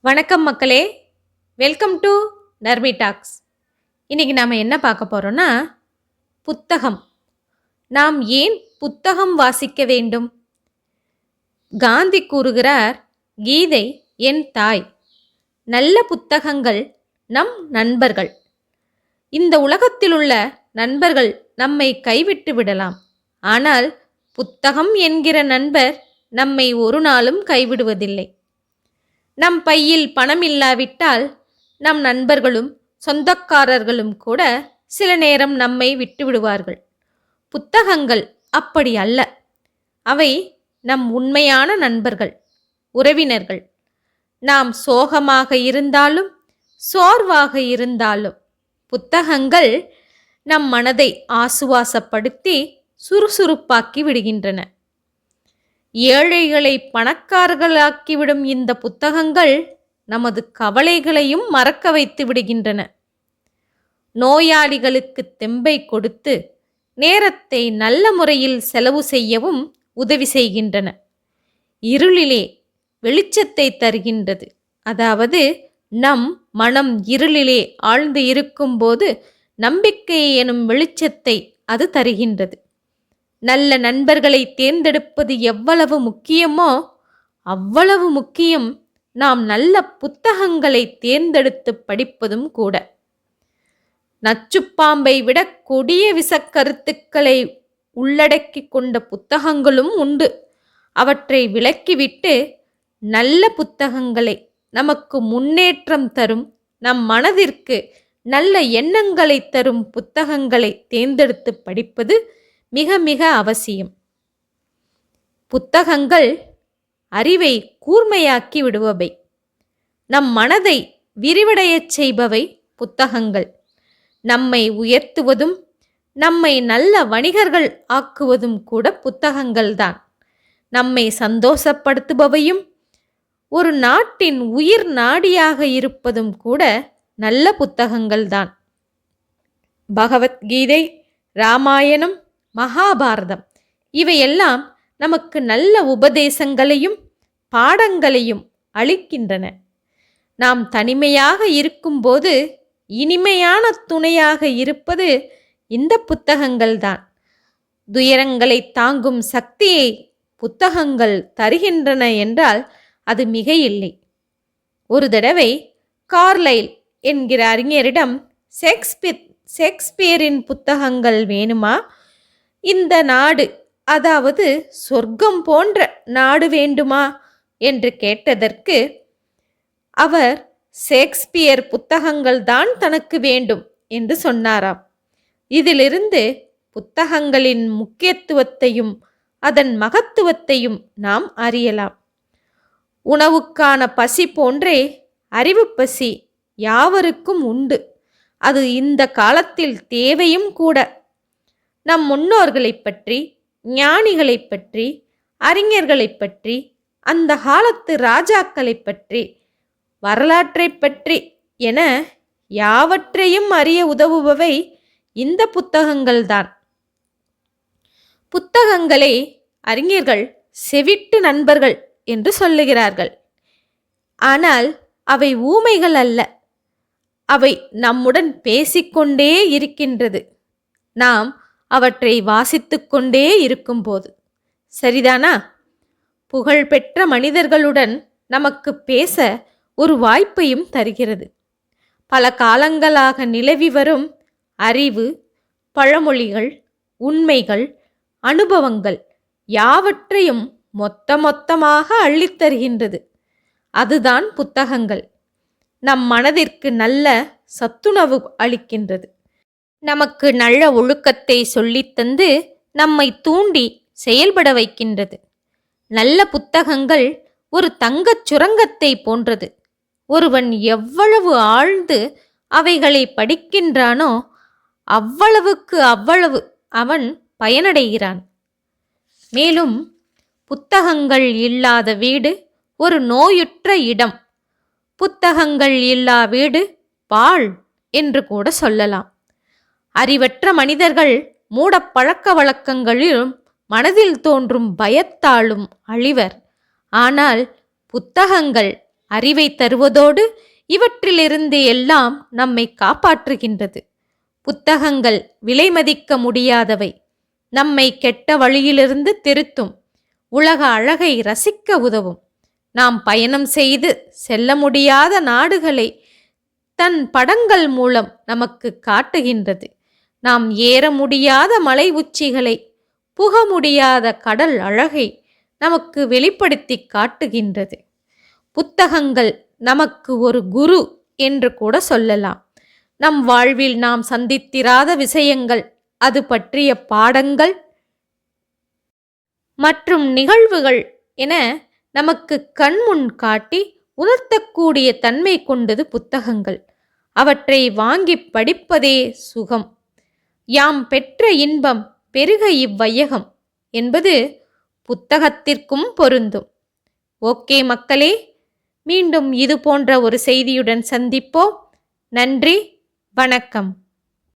வணக்கம் மக்களே. Welcome to Narmi tax இன்றைக்கி நாம் என்ன பார்க்க போகிறோன்னா புத்தகம். நாம் ஏன் புத்தகம் வாசிக்க வேண்டும்? காந்தி கூறுகிறார் கீதை என் தாய். நல்ல புத்தகங்கள் நம் நண்பர்கள். இந்த உலகத்தில் உள்ள நண்பர்கள் நம்மை கைவிட்டு விடலாம். ஆனால் புத்தகம் என்கிற நண்பர் நம்மை ஒரு நாளும் கைவிடுவதில்லை. நம் பையில் பணம் இல்லாவிட்டால் நம் நண்பர்களும் சொந்தக்காரர்களும் கூட சில நேரம் நம்மை விட்டு விடுவார்கள் புத்தகங்கள் அப்படி அல்ல. அவை நம் உண்மையான நண்பர்கள் உறவினர்கள். நாம் சோகமாக இருந்தாலும் சோர்வாக இருந்தாலும் புத்தகங்கள் நம் மனதை ஆசுவாசப்படுத்தி சுறுசுறுப்பாக்கி விடுகின்றன. ஏழைகளை பணக்காரர்களாக்கிவிடும் இந்த புத்தகங்கள் நமது கவலைகளையும் மறக்க வைத்து விடுகின்றன. நோயாளிகளுக்கு தெம்பை கொடுத்து நேரத்தை நல்ல முறையில் செலவு செய்யவும் உதவி செய்கின்றன. இருளிலே வெளிச்சத்தை தருகின்றது. அதாவது நம் மனம் இருளிலே ஆழ்ந்து இருக்கும்போது நம்பிக்கை எனும் வெளிச்சத்தை அது தருகின்றது. நல்ல நண்பர்களை தேர்ந்தெடுப்பது எவ்வளவு முக்கியமோ அவ்வளவு முக்கியம் நாம் நல்ல புத்தகங்களை தேர்ந்தெடுத்து படிப்பதும் கூட. நச்சுப்பாம்பை விட கொடிய விசக்கருத்துக்களை உள்ளடக்கி கொண்ட புத்தகங்களும் உண்டு. அவற்றை விலக்கிவிட்டு நல்ல புத்தகங்களை நமக்கு முன்னேற்றம் தரும் நம் மனதிற்கு நல்ல எண்ணங்களை தரும் புத்தகங்களை தேர்ந்தெடுத்து படிப்பது மிக மிக அவசியம். புத்தகங்கள் அறிவை கூர்மையாக்கி விடுபவை. நம் மனதை விரிவடையச் செய்பவை புத்தகங்கள். நம்மை உயர்த்துவதும் நம்மை நல்ல வணிகர்கள் ஆக்குவதும் கூட புத்தகங்கள்தான் நம்மை சந்தோஷப்படுத்துபவையும் ஒரு நாட்டின் உயிர் நாடியாக இருப்பதும் கூட நல்ல புத்தகங்கள்தான் பகவத்கீதை ராமாயணம் மகாபாரதம். இவையெல்லாம் நமக்கு நல்ல உபதேசங்களையும் பாடங்களையும் அளிக்கின்றன. நாம் தனிமையாக இருக்கும்போது இனிமையான துணையாக இருப்பது இந்த புத்தகங்கள்தான். துயரங்களை தாங்கும் சக்தியை புத்தகங்கள் தருகின்றன என்றால் அது மிக இல்லை ஒரு தடவை கார்லைல் என்கிற அறிஞரிடம் ஷேக்ஸ்பியர் ஷேக்ஸ்பியரின் புத்தகங்கள் வேணுமா? இந்த நாடு அதாவது சொர்க்கம் போன்ற நாடு வேண்டுமா? என்று கேட்டதற்கு அவர் ஷேக்ஸ்பியர் புத்தகங்கள் தான் தனக்கு வேண்டும் என்று சொன்னாராம். இதிலிருந்து புத்தகங்களின் முக்கியத்துவத்தையும் அதன் மகத்துவத்தையும் நாம் அறியலாம். உணவுக்கான பசி போன்றே அறிவு பசி யாவருக்கும் உண்டு. அது இந்த காலத்தில் தேவையும் கூட. நம் முன்னோர்களை பற்றி ஞானிகளைப் பற்றி அறிஞர்களை பற்றி அந்த காலத்து ராஜாக்களைப் பற்றி வரலாற்றை பற்றி என யாவற்றையும் அறிய உதவுபவை இந்த புத்தகங்கள்தான். புத்தகங்களை அறிஞர்கள் செவிட்டு நண்பர்கள் என்று சொல்லுகிறார்கள். ஆனால் அவை ஊமைகள் அல்ல. அவை நம்முடன் பேசிக்கொண்டே இருக்கின்றது. நாம் அவற்றை வாசித்து கொண்டே இருக்கும்போது. சரிதானா? புகழ்பெற்ற மனிதர்களுடன் நமக்கு பேச ஒரு வாய்ப்பையும் தருகிறது. பல காலங்களாக நிலவி வரும் அறிவு பழமொழிகள் உண்மைகள் அனுபவங்கள் யாவற்றையும் மொத்த மொத்தமாக அள்ளித்தருகின்றது அதுதான் புத்தகங்கள். நம் மனதிற்கு நல்ல சத்துணவு அளிக்கின்றது. நமக்கு நல்ல ஒழுக்கத்தை சொல்லித்தந்து நம்மை தூண்டி செயல்பட வைக்கின்றது. நல்ல புத்தகங்கள் ஒரு தங்கச் சுரங்கத்தை போன்றது. ஒருவன் எவ்வளவு ஆழ்ந்து அவைகளை படிக்கின்றானோ அவ்வளவுக்கு அவ்வளவு அவன் பயனடைகிறான். மேலும் புத்தகங்கள் இல்லாத வீடு ஒரு நோயுற்ற இடம். புத்தகங்கள் இல்லா வீடு பாழ் என்று கூட சொல்லலாம். அறிவற்ற மனிதர்கள் மூட பழக்க வழக்கங்களிலும் மனதில் தோன்றும் பயத்தாலும் அழிவர். ஆனால் புத்தகங்கள் அறிவை தருவதோடு இவற்றிலிருந்து எல்லாம் நம்மை காப்பாற்றுகின்றது. புத்தகங்கள் விலைமதிக்க முடியாதவை. நம்மை கெட்ட வழியிலிருந்து திருத்தும். உலக அழகை ரசிக்க உதவும். நாம் பயணம் செய்து செல்ல முடியாத நாடுகளை தன் படங்கள் மூலம் நமக்கு காட்டுகின்றது. நாம் ஏற முடியாத மலை உச்சிகளை புக முடியாத கடல் அழகை நமக்கு வெளிப்படுத்தி காட்டுகின்றது. புத்தகங்கள் நமக்கு ஒரு குரு என்று கூட சொல்லலாம். நம் வாழ்வில் நாம் சந்தித்திராத விஷயங்கள் அது பற்றிய பாடங்கள் மற்றும் நிகழ்வுகள் என நமக்கு கண்முன் காட்டி உணர்த்தக்கூடிய தன்மை கொண்டது புத்தகங்கள். அவற்றை வாங்கி படிப்பதே சுகம். யாம் பெற்ற இன்பம் பெருக இவ்வையகம் என்பது புத்தகத்திற்கும் பொருந்தும். ஓகே மக்களே மீண்டும் இது போன்ற ஒரு செய்தியுடன் சந்திப்போம். நன்றி வணக்கம்.